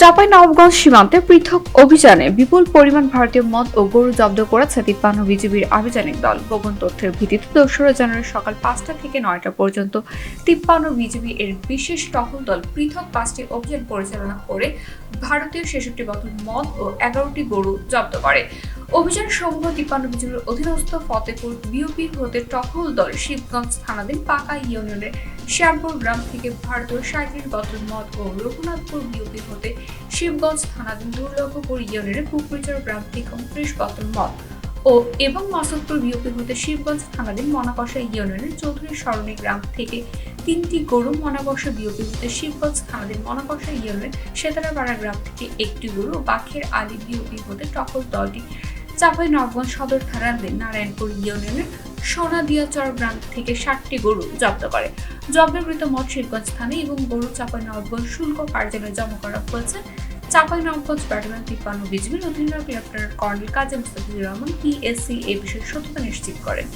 চাপাই নবগঞ্জ সীমান্তে পৃথক অভিযানে বিপুল পরিমাণ ভারতীয় মদ ও গরু জব্দ করেছে তিপ্পান্ন বিজিবির আভিযানিক দল। গোপন তথ্যের ভিত্তিতে দোসরা জানুয়ারি সকাল পাঁচটা থেকে নয়টা পর্যন্ত তিপ্পান্ন বিজিবি এর বিশেষ টহল দল পৃথক পাঁচটি অভিযান পরিচালনা করে ভারতীয় ছেষট্টি বোতল মদ ও এগারোটি গরু জব্দ করে। অভিযান সমূহ তিপ্পান্ন বিজিবির অধীনস্থ ফতেপুর বিউপি হতে টহল দল শিবগঞ্জ থানাধীন পাকা ইউনিয়নের শ্যামপুর গ্রাম থেকে ভারতীয় সাঁত্রিশ বোতল মদ ও রঘুনাথপুর বিউপি হতে শিবগঞ্জ থানাধীন দুর্লভপুর ইউনিয়নের পুকুরিচর গ্রাম থেকে উনত্রিশ বোতল মদ ও এবং মাসুদপুর বিউপি হতে শিবগঞ্জ থানাধীন মনাকষা ইউনিয়নের চৌধুরী সরণী গ্রাম থেকে তিনটি গরু মনাকষা বিউপি হতে শিবগঞ্জ থানাধীন মনাকষা ইউনিয়নের সেতারাপাড়া গ্রাম থেকে একটি গরু ও বাখের আলী বিউপি হতে টকল দলটি চাপাই নবগঞ্জ সদর থানার নারায়ণপুর ইউনিয়নের সোনাদিয়াচর গ্রাম থেকে ষাটটি গরু জব্দ করে। জব্দকৃত মদ শিবগঞ্জ থানে এবং গরু চাপাই নবগঞ্জ শুল্ক কার্যালয়ে জমা করা হয়েছে। চাপাই নবগঞ্জ ব্যাটালিয়ন তিপ্পান্ন বিজিবির অধিনায়ক lieutenant colonel Kazi Mustafizur Rahman PSC এ বিষয়ে সত্যতা নিশ্চিত করেন।